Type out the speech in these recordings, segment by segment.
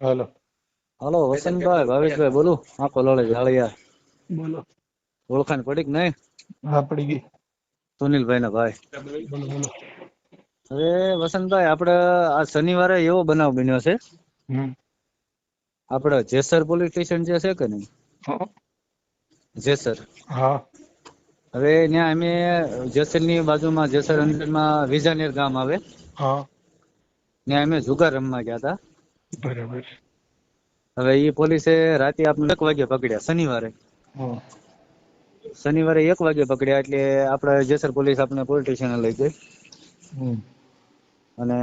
હાલો. Hello Vasantbhai ભાવેશભાઈ બોલું. હા લોળે જાળિયા બોલો. ઓળખાણ પડી કે નહીં? હા પડી ગઈ. સુનિલભાઈ ના ભાઈ. બોલો બોલો. હવે વસંતભાઈ આપણે આ શનિવારે એવો બનાવ બન્યો છે. આપડે આપણે જેસર પોલીસ સ્ટેશન જે છે કે નહીં? જેસર. હા. હવે ત્યાં અમે જેસરની બાજુમાં જેસર અંદરમાં વિજાનેર ગામ આવે. હા. ત્યાં અમે જુગાર રમવા ગયા હતા. બરાબર. હવે એ પોલીસે રાતે આપણે એક વાગે પકડ્યા શનિવારે. શનિવારે એક વાગે પકડ્યા એટલે આપણે જેસર પોલીસ આપણે પોલીસ સ્ટેશન લઈ ગઈ. અને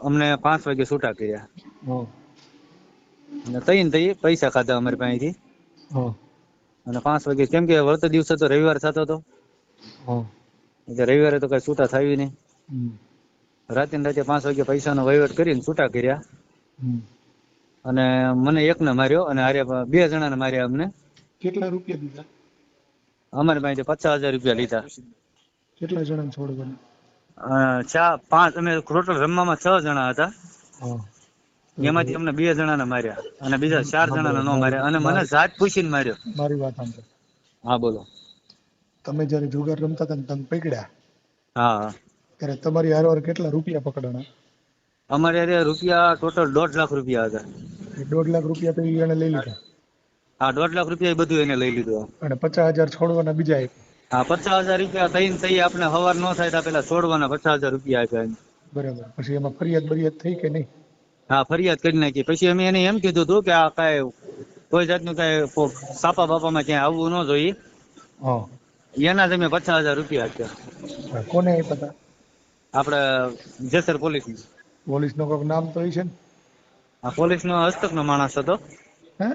અમને પાંચ વાગે છૂટા કર્યા. અને તઈ ને તઈ પૈસા ખાધા અમારી પાસેથી. અને પાંચ વાગે કેમ કે વળતા દિવસે તો રવિવાર થતો હતો એટલે રવિવારે તો કઈ છૂટા થાય નહીં. રાતે ને રાતે પાંચ વાગે પૈસાનો વહીવટ કરીને છૂટા કર્યા. અને મને એકને માર્યો અને હારે બે જણાને માર્યા અમને. કેટલા રૂપિયા દીધા? અમારી પાસેથી પચાસ હજાર રૂપિયા લીધા. કેટલા જણા છોડવાના ચા પાંચ અમે ટોટલ રમવામાં છ જણા હતા. એમાંથી અમને બે જણાને માર્યા અને બીજા ચાર જણાને ન માર્યા. અને મને જાત પૂછીને માર્યો. મારી વાત સાંભળો. હા બોલો. તમે જ્યારે જુગાર રમતા હતા ને તમે પકડ્યા? હા. ત્યારે તમારી હારવાર કેટલા રૂપિયા પકડાણા? અમારે અરે રૂપિયા ટોટલ દોઢ લાખ રૂપિયા હતા. દોઢ લાખ રૂપિયા તો એને લઈ લીધા? હા દોઢ લાખ રૂપિયા એ બધું એને લઈ લીધું અને પચાસ હજાર છોડવાના બીજા એક? હા પચાસ હજાર રૂપિયા થઈને થઈ આપણે હવાર ન થાય તો પેલા છોડવાના પચાસ હજાર રૂપિયા આપ્યા. બરાબર. પછી એમાં ફરિયાદ બરિયાદ થઈ કે નહીં? હા ફરિયાદ કરી નાખી. પછી અમે એને એમ કીધું હતું કે આ કાંઈ કોઈ જાતનું કાંઈ સાપા બાપામાં ક્યાંય આવવું ન જોઈએ. એના જ અમે પચાસ હજાર રૂપિયા આપ્યા. કોને આપ્યા હતા? આપણે જેસર પોલીસ પોલીસ નો કોઈક નામ તો એ છે ને? આ પોલીસ નો હસ્તક નો માણસ હતો. હે?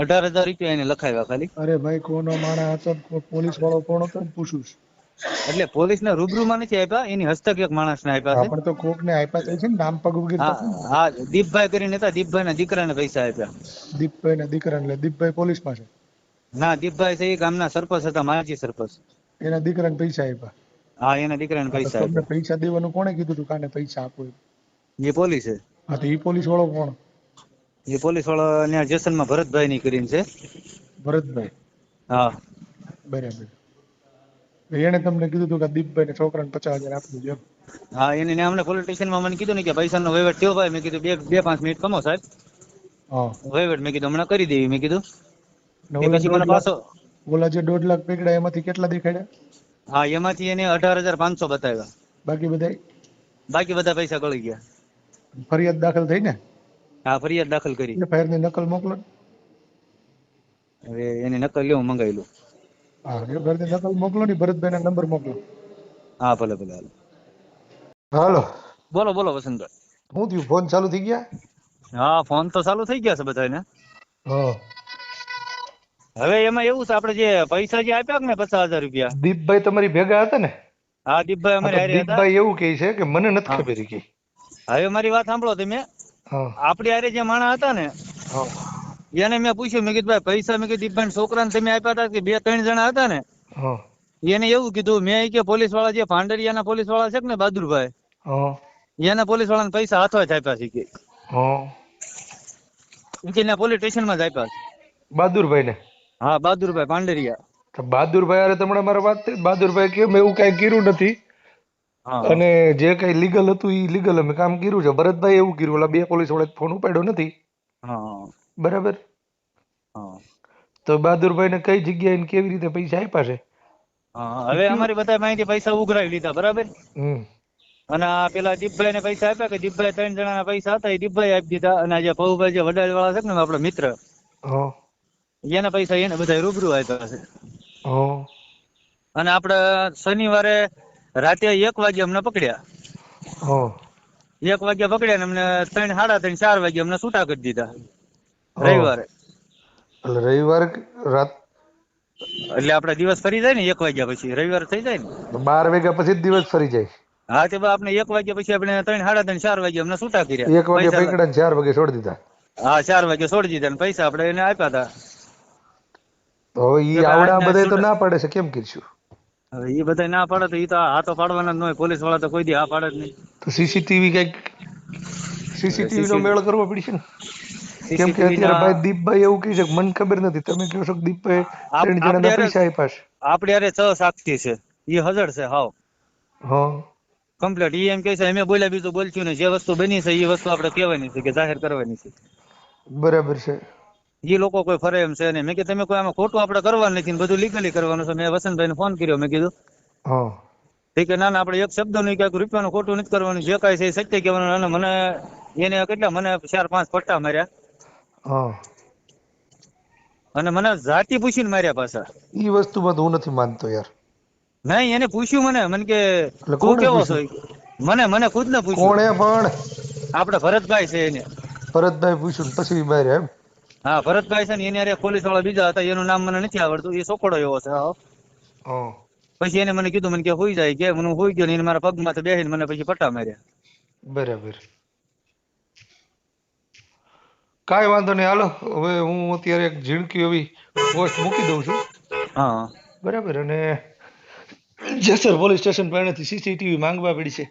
અઢાર હજાર રૂપિયા એને લખાવ્યા ખાલી. અરે ભાઈ કોનો માણા હતો પોલીસ વાળો કોણ હતો પૂછું એટલે પોલીસ ને રૂબરૂમાં નથી આપ્યા એની હસ્તક એક માણસ ને આપ્યા છે. પણ તો કોક ને આપ્યા તો છે ને નામ પગ વગેરે હા દીપભાઈ કરીને હતા દીપભાઈ ના દીકરા ને પૈસા આપ્યા દીપભાઈ ના દીકરા એટલે દીપભાઈ પોલીસ પાસે ના દીપભાઈ છે એ ગામના સરપંચ હતા માજી સરપંચ. એના દીકરાને પૈસા આપ્યા હા એના દીકરાને પૈસા તમને પૈસા દેવાનું કોણે કીધું તું કાને પૈસા આપો એ પોલીસ. છે હા તો એ પોલીસ વાળો કોણ? એ પોલીસવાળા ત્યાં જેસનમાં ભરતભાઈ ની કરીને છે. ભરતભાઈ? હા. બરાબર. એને તમને કીધું તું કે દીપભાઈ ને છોકરાને પચાસ હજાર આપી દેજો હા એને ને અમને પોલીસ સ્ટેશનમાં મને કીધું ને કે પૈસાનો વહીવટ થયો ભાઈ. મેં કીધું બે બે પાંચ મિનિટ કમો સાહેબ. હા. વહીવટ મેં કીધું હમણાં કરી દેવી મેં કીધું. ને પછી મને પાછો ઓલા જે દોઢ લાખ પકડ્યા એમાંથી કેટલા દેખાડ્યા? હા એમાંથી એને અઢાર હજાર પાંચસો બતાવ્યા. બાકી બધા બાકી બધા પૈસા ગળી ગયા. ફરિયાદ દાખલ થઈ ને? હા ફરિયાદ દાખલ કરી. એફઆઈઆરની નકલ મોકલો હવે એની નકલ લેવું મંગાવેલું. હા એફઆઈઆરની નકલ મોકલો ને ભરતભાઈ ના નંબર મોકલો. હા ભલે ભલે હાલો. હાલો. બોલો બોલો વસંતભાઈ. શું થયું? ફોન ચાલુ થઈ ગયા? હા ફોન તો ચાલુ થઈ ગયા છે બધાને હા. હવે એમાં એવું છે આપણે જે પૈસા જે આપ્યા ને પચાસ હજાર રૂપિયા? દીપભાઈ તમારી ભેગા હતા ને? હા દીપભાઈ અમારે હારે હતા. દીપભાઈ એવું કહે છે કે મને નથી ખબર કે. હવે મારી વાત સાંભળો તમે. હા. આપણી હારે જે માણા હતા ને એને મેં પૂછ્યું મેં કીધું ભાઈ પૈસા મેં કીધું દીપભાઈ છોકરાને તમે આપ્યા હતા કે બે ત્રણ જણા હતા ને? એને એવું કીધું મેં કે પોલીસવાળા જે ભાંડરિયાના પોલીસવાળા છે ને બહાદુરભાઈ એના પોલીસ વાળાને પૈસા હાથો જ આપ્યા છે કે. પોલીસ સ્ટેશનમાં જ આપ્યા છે. બહાદુરભાઈ ને હા બહાદુરભાઈ પાંડરિયા. તો બહાદુરભાઈ અરે તમને મારે વાત થઈ. બહાદુરભાઈ કેમ એવું કઈ કર્યું નથી. અને જે કઈ લીગલ હતું એ લીગલ અમે કામ કર્યું છે. ભરતભાઈ એવું કર્યું ઓલા બે પોલીસવાળા ફોન ઉપાડ્યો નથી. બરાબર? તો બહાદુરભાઈ ને કઈ જગ્યાએ ને કેવી રીતે પૈસા આપ્યા છે? હવે અમારી બધા માહિતી પૈસા ઉઘરાવી લીધા બરાબર? અને આ પેલા દીપભાઈ ને પૈસા આપ્યા કે દીપભાઈ ત્રણ જણાના પૈસા હતા એ દીપભાઈ આપી દીધા. અને આ જે પવુભાઈ જે વડાલ વાળા છે ને આપડા મિત્ર એના પૈસા એને બધા રૂબરૂ આપ્યા છે. અને આપણે શનિવારે રાતે એક વાગે અમને પકડ્યા. એક વાગ્યા પકડ્યા ને અમને ત્રણ સાડા ત્રણ ચાર વાગે અમને છૂટા કરી દીધા. રવિવારે. એટલે રવિવારે રાત? એટલે આપણે દિવસ ફરી જાય ને એક વાગ્યા પછી. રવિવાર થઈ જાય ને. બાર વાગ્યા પછી દિવસ ફરી જાય. હા તે આપણે એક વાગ્યા પછી આપણે ત્રણ સાડા ત્રણ ચાર વાગે અમને છૂટા કર્યા. એક વાગે પકડ્યા ચાર વાગે છોડી દીધા. હા ચાર વાગે છોડી દીધા ને પૈસા આપણે એને આપ્યા હતા. તો ઈ આવડા બધા તો ના પાડે છે કેમ કરશું હવે એ બધા ના પાડે તો એ તો હા તો પાડવાના જ ન હોય પોલીસવાળા તો કોઈ દી હા પાડે જ નહીં. તો સીસીટીવી કંઈક સીસીટીવી નો મેળ કરવો પડશે ને? કેમ કે અત્યારે ભાઈ દીપભાઈ એવું કહે છે કે મને ખબર નથી. તમે કહો છો કે દીપભાઈ ત્રણ જણાના પૈસા આપ્યા છે. આપડે યારે છ સાક્ષી છે. એ હજર છે હાવ. હા. કમ્પ્લીટ. ઈ એમ કહે છે અમે બોલ્યા બીજું બોલશું ને જે વસ્તુ બની છે એ વસ્તુ આપણે કહેવાની છે કે જાહેર કરવાની છે. બરાબર છે. એ લોકો કોઈ ફરે એમ છે નહીં. મેં કીધું તમે કોઈ આમાં ખોટું આપણે કરવાનું નથી બધું લીગલી કરવાનું છે. મેં વસંતભાઈને ફોન કર્યો. મેં કીધું હા. ના ના આપણે એક શબ્દ નહીં ક્યાંક રૂપિયાનું ખોટું નથી કરવાનું. જે કાંઈ છે એ સત્ય કહેવાનું. અને મને એને કેટલા મને ચાર પાંચ પટ્ટા માર્યા. અને મને જાતિ પૂછીને માર્યા પાછા. ઈ વસ્તુમાં તો હું નથી માનતો યાર. નહીં એને પૂછ્યું મને. મને કે તું કેવો છો? મને મને ખુદ ને પૂછ્યું. કોણે પણ? આપણે ભરતભાઈ છે એને. ભરતભાઈ પૂછ્યું પછી માર્યા એમ? હા ભરતભાઈ છે ને એની પોલીસવાળા બીજા હતા એનું નામ મને નથી આવડતું એ સોકડો એવો છે હા પછી એને મને કીધું મને કે હોઈ જાય કે મને હોઈ ગયો ને એને મારા પગમાં બેસીને મને પછી પટ્ટા માર્યા. બરાબર. કાંઈ વાંધો નહીં હાલો હવે હું અત્યારે એક ઝીણકી એવી પોસ્ટ મૂકી દઉં છું. હા. બરાબર અને જેસર પોલીસ સ્ટેશન પાસેથી સીસીટીવી માંગવા પડી છે.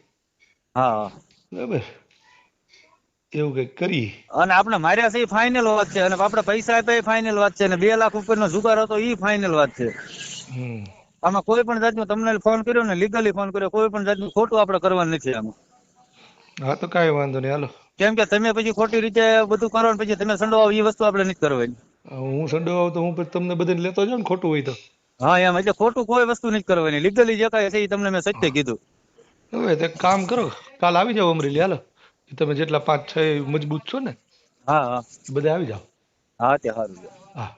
હા. બરાબર. એવું કંઈક કરી. અને આપણે માર્યા છે એ ફાઇનલ વાત છે. અને આપણે પૈસા આપ્યા એ ફાઇનલ વાત છે. અને બે લાખ ઉપરનો જુગાર હતો એ ફાઇનલ વાત છે. આમાં કોઈ પણ જાતનું તમને ફોન કર્યો ને લીગલી ફોન કર્યો કોઈ પણ જાતનું ખોટું આપણે કરવાનું નથી આમાં. હા તો કાંઈ વાંધો નહીં. હાલો. કેમ કે તમે પછી ખોટી રીતે બધું કરો ને પછી તમે સંડોવાઓ એ વસ્તુ આપણે નથી કરવાની. હું સંડો આવું તો હું પછી તમને બધાને લેતો જાઉં ને ખોટું હોય તો. હા એમ. એટલે ખોટું કોઈ વસ્તુ નથી કરવાની. લીગલી જે કાંઈ છે એ તમને મેં સત્ય કીધું. હવે કામ કરો. કાલ આવી જાઓ અમરેલી. હાલો. તમે જેટલા પાંચ છ મજબૂત છો ને? હા હા. બધા આવી જાઓ? હા તે સારું હા.